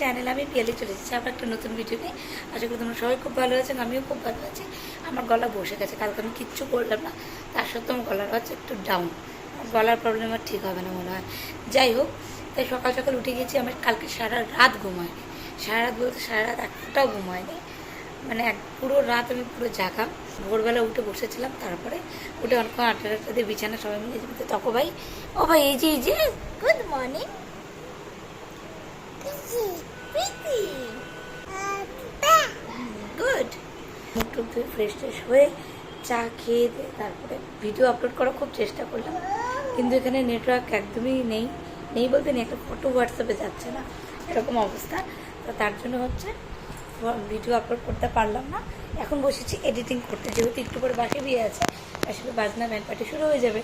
Channel আমি পিয়ালি চলে এসেছি আবার একটা নতুন ভিডিও নিয়ে। আশা করি তোমরা সবাই খুব ভালো আছেন আমিও খুব ভালো আছি। আমার গলা বসে গেছে, কালকে আমি কিচ্ছু করলাম না। তার সত্ত্বেও আমার গলার হচ্ছে একটু ডাউন গলার প্রবলেম আর ঠিক হবে না মনে হয়। যাই হোক, তাই সকাল সকাল উঠে গেছি, আমার কালকে সারা রাত ঘুমায়নি। সারা রাত বলতে সারা রাত একটাও ঘুমায়নি। মানে এক পুরো রাত আমি পুরো জাগা ভোরবেলা উঠে বসেছিলাম, তারপরে উঠে অনেকক্ষণ আটটা আটটা দিয়ে বিছানা সবাই মিলে তখন ভাই, ও ভাই, এই যে এই যে গুড মর্নিং গুড মুখ ধুয়ে ফ্রেশ ট্রেশ হয়ে চা খেয়ে তারপরে ভিডিও আপলোড করার খুব চেষ্টা করলাম। কিন্তু এখানে নেটওয়ার্ক একদমই নেই। নেই বলতে নেই, একটা ফটো হোয়াটসঅ্যাপে যাচ্ছে না। এরকম অবস্থা। তো তার জন্য হচ্ছে ভিডিও আপলোড করতে পারলাম না। এখন বসেছি এডিটিং করতে। যেহেতু একটু পরে বাসে বিয়ে আছে আসলে বাজনা ব্যান্ড পার্টি শুরু হয়ে যাবে।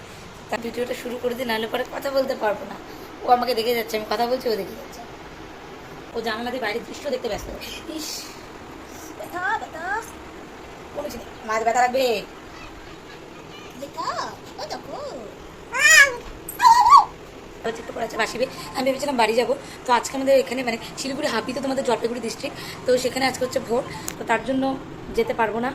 তার ভিডিওটা শুরু করে দিই, নাহলে পরে কথা বলতে পারব না। ও আমাকে দেখে যাচ্ছে, আমি কথা বলছি, ও দেখে যাচ্ছে। ও জানলা দিয়ে বাইরের দৃশ্য দেখতে ব্যস্ত। ইস ব্যথা ব্যথা। কমেছে না। মাছ ব্যথা হচ্ছে একটু পরে আছে বাসিবে আমি ভেবেছিলাম বাড়ি যাব। তো আজকে আমাদের এখানে মানে শিলিগুড়ি হাপিতে তো তোমাদের জলপাইগুড়ি ডিস্ট্রিক্ট তো সেখানে আজকে হচ্ছে ভোট। তো তার জন্য যেতে পারব না।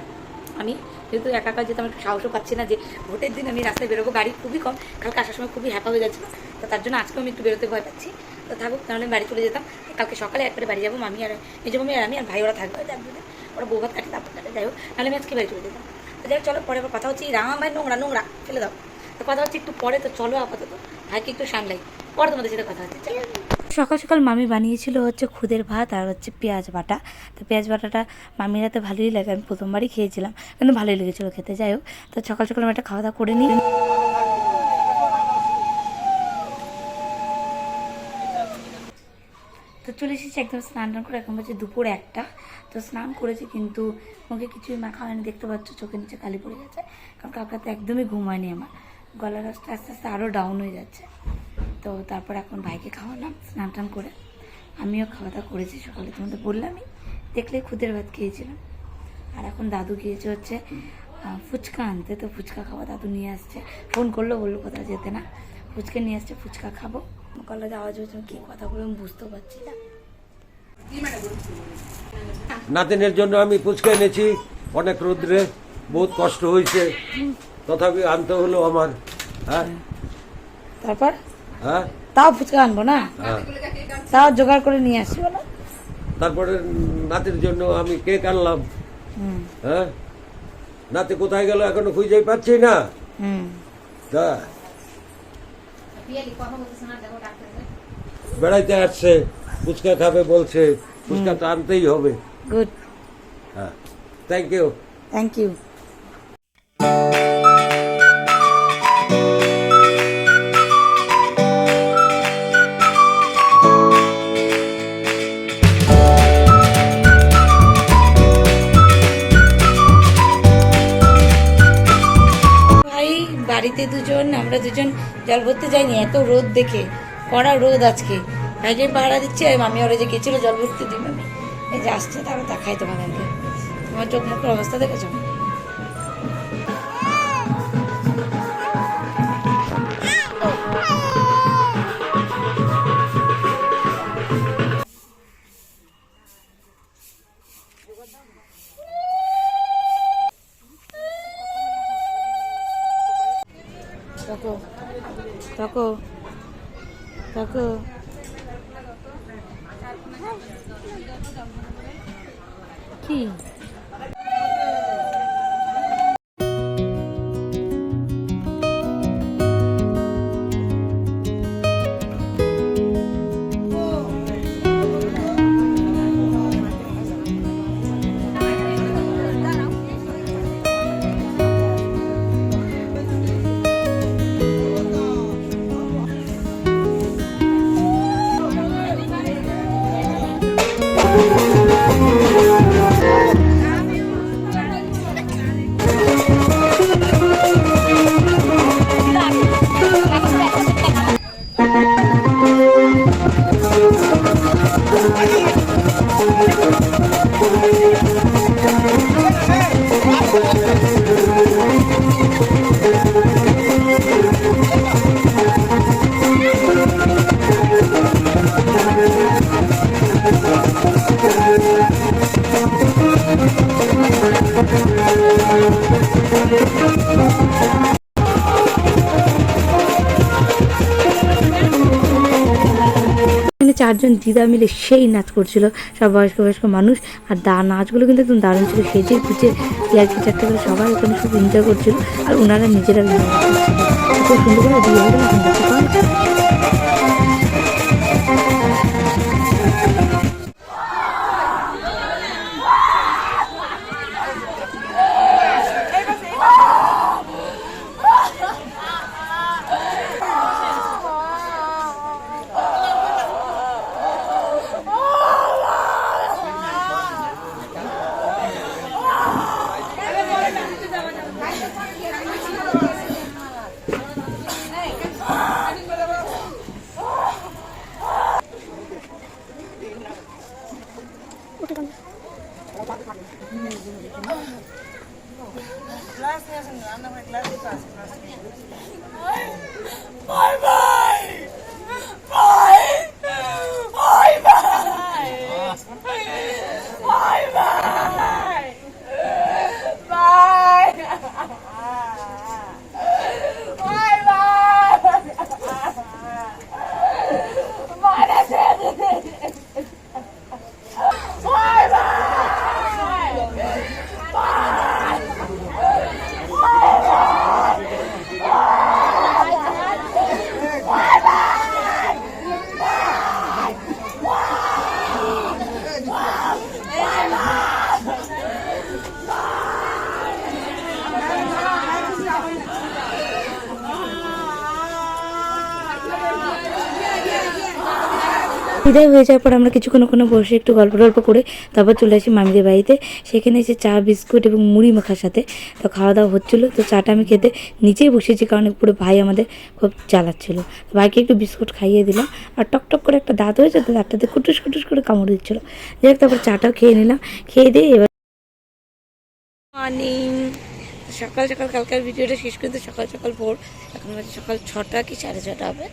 আমি। যেহেতু একা একা যেতে আমার একটু সাহসও পাচ্ছি না যে ভোটের দিন আমি রাস্তায় বেরোবো, গাড়ি খুবই কম। কালকে আসার সময় খুবই হ্যাপা হয়ে যাচ্ছিল। তো তার জন্য আজকেও আমি একটু বেরোতে ভয় পাচ্ছি। তো থাকুক, তাহলে আমি বাড়ি চলে যেতাম। কালকে সকালে একবারে বাড়ি যাব, মামি আর মেজো মামি আর আমি আর ভাই ওরা থাকবে। যার জন্য ওরা বউ ভাত কাটে, তারপর কাটে। যাই হোক নাহলে আমি আজকে বাড়ি চলে যেতাম। তো যাই চলো, পরে আবার কথা হচ্ছে। রামা ভাই নোংরা নোংরা, ফেলে দাও। তো কথা হচ্ছে একটু পরে, তো চলো আপাতত। ভাইকে একটু সামলাই। পরে তোমাদের সাথে কথা হচ্ছে। চলো। সকাল সকাল মামি বানিয়েছিল হচ্ছে খুদের ভাত আর হচ্ছে পেঁয়াজ বাটা। তো পেঁয়াজ বাটাটা মামির হাতে ভালোই লাগে, আমি প্রথমবারই খেয়েছিলাম, কিন্তু ভালোই লেগেছিলো খেতে, যাই হোক। তো সকাল সকাল আমি একটা খাওয়া দাওয়া করে নিই। তো চলে এসেছি একদম স্নান টান করে, এখন হচ্ছে দুপুর একটা। তো স্নান করেছি কিন্তু মুখে কিছুই মাখা হয়নি, দেখতে পাচ্ছ চোখের নিচে কালি পড়ে গেছে। কারণ কালকাতে একদমই ঘুম হয়নি আমার। গলার রসটা আস্তে আস্তে আরও ডাউন হয়ে যাচ্ছে। তো তারপর এখন ভাইকে খাওয়ালাম স্নান টান করে আমিও খাওয়া দাওয়া করেছি সকালে। তোমাদের বললামই দেখলেই খুদের ভাত খেয়েছিলাম। আর এখন দাদু গিয়েছে হচ্ছে ফুচকা আনতে তো ফুচকা খাওয়া দাদু নিয়ে আসছে। ফোন করল বলল কোথাও যেতে না। ফুচকা নিয়ে আসছে ফুচকা খাব। গলাতে আওয়াজ হচ্ছে কী কথা বলে আমি বুঝতেও পারছি না। নাতিনের জন্য আমি ফুচকা এনেছি অনেক রোদ্রে বহুত কষ্ট হয়েছে। তথাপি আনতে হলো আমার হ্যাঁ? তারপর? তাও ফুচকা আনব না? হ্যাঁ। তাও জোগাড় করে নিয়ে আসছি বলো তারপরে নাতির জন্য আমি কেক আনলাম। হুম। হ্যাঁ? নাতি কোথায় গেল এখনও খুঁজেই পাচ্ছি না। হুম। তা বেড়াইতে আসছে ফুচকা খাবে বলছে ফুচকা তো আনতেই হবে। গুড হ্যাঁ। থ্যাংক ইউ থ্যাংক ইউ দুজন জল ভরতে যাইনি এত রোদ দেখে, কড়া রোদ আজকে। একজন পাহারা দিচ্ছে, আর মামি ওরা যে গেছিল জল ভরতে, দিই মামি। এই যে আসছে, তারপর দেখাই তোমাদেরকে। তোমার চোখ মুখের অবস্থা দেখেছ? দেখো দেখো দেখো কি চারজন দিদা মিলে সেই নাচ করছিল। সব বয়স্ক বয়স্ক মানুষ আর দা নাচগুলো কিন্তু একদম দারুণ ছিল। সেজে খুঁজে ইয়ার্কি চারটে করে সবাই ওখানে খুব এনজয় করছিল। আর ওনারা নিজেরা খুব সুন্দর করে বিদায় হয়ে যাওয়ার পর আমরা কিছুক্ষণ ওখানে বসে একটু গল্প টল্প করে তারপর চলে আসি মামিদের বাড়িতে। সেখানে এসে চা, বিস্কুট এবং মুড়ি মাখার সাথে তো খাওয়া দাওয়া হচ্ছিল। তো চাটা আমি খেতে নিচেই বসেছি কারণ পুরো ভাই আমাদের খুব জ্বালাচ্ছিল। ভাইকে একটু বিস্কুট খাইয়ে দিলাম আর টক টক করে একটা দাঁত হয়েছে তো দাঁতটাতে কুটুস কুটুস করে কামড় দিচ্ছিল। যাই হোক, তারপর চাটাও খেয়ে নিলাম। খেয়ে দিয়ে এবার মর্নিং সকাল সকাল, কালকার ভিডিওটা শেষ করতে সকাল সকাল ভোর, এখন সকাল ছটা কি সাড়ে ছটা হবে?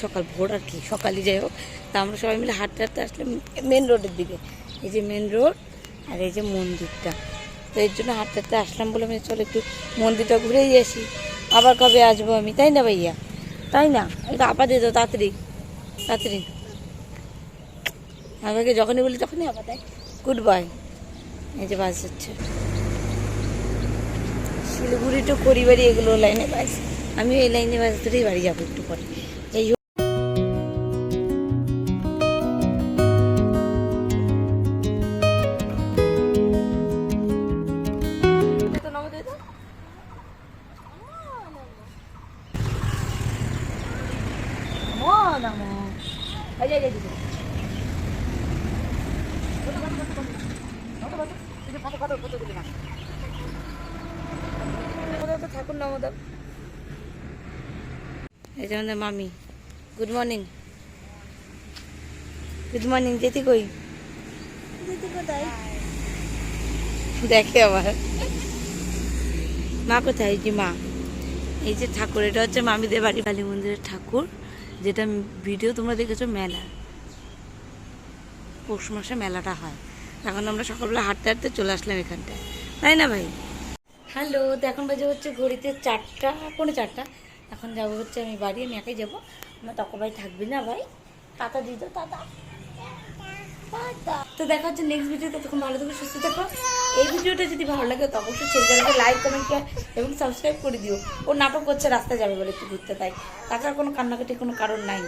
সকাল ভোর আর কি, সকালই যাই হোক। তা আমরা সবাই মিলে হাঁটতে হাঁটতে আসলাম মেন রোডের দিকে। এই যে মেন রোড আর এই যে মন্দিরটা। তো এর জন্য হাঁটতে হাঁটতে আসলাম বলে আমি চলো একটু মন্দিরটা ঘুরেই আসি। আবার কবে আসব আমি, তাই না ভাইয়া? তাই না? একটু আপা দিত তাড়াতাড়ি। তাড়াতাড়ি। আমাকে যখনই বলি তখনই আপা তাই। গুড বাই এই যে বাস যাচ্ছে। শিলিগুড়ি টু করিবাড়ি এগুলো লাইনে বাস। আমিও এই লাইনে বাস ধরেই বাড়ি যাব একটু পরে। ঠাকুর নমদাম এই যে আমাদের মামি। গুড মর্নিং গুড মর্নিং যেতি কই? দেখে আবার। মা কোথায়? যে মা। এই যে ঠাকুর এটা হচ্ছে মামিদের বাড়ি কালী মন্দিরের ঠাকুর যেটা ভিডিও তোমরা দেখেছ মেলা। পৌষ মাসে মেলাটা হয়। এখন আমরা সকালবেলা হাঁটতে হাঁটতে চলে আসলাম এখানটায়। তাই না ভাই? হ্যালো, তো এখন বাজে হচ্ছে ঘড়িতে চারটা, পৌনে চারটা। এখন যাব হচ্ছে আমি বাড়ি, আমি একাই যাব। আমার তক ভাই থাকবি না ভাই। টাটা দিত টাটা তো দেখা হচ্ছে নেক্সট ভিডিওতে তখন ভালো থেকে, সুস্থ থাকো। এই ভিডিওটা যদি ভালো লাগে, তো অবশ্যই ছেলেদেরকে লাইক কমেন্ট এবং সাবস্ক্রাইব করে দিও। ও নাটক করছে রাস্তায় যাবে বলে একটু ঘুরতে, তাই। তাছাড়া কোনো কান্নাকাটির কোনো কারণ নাই।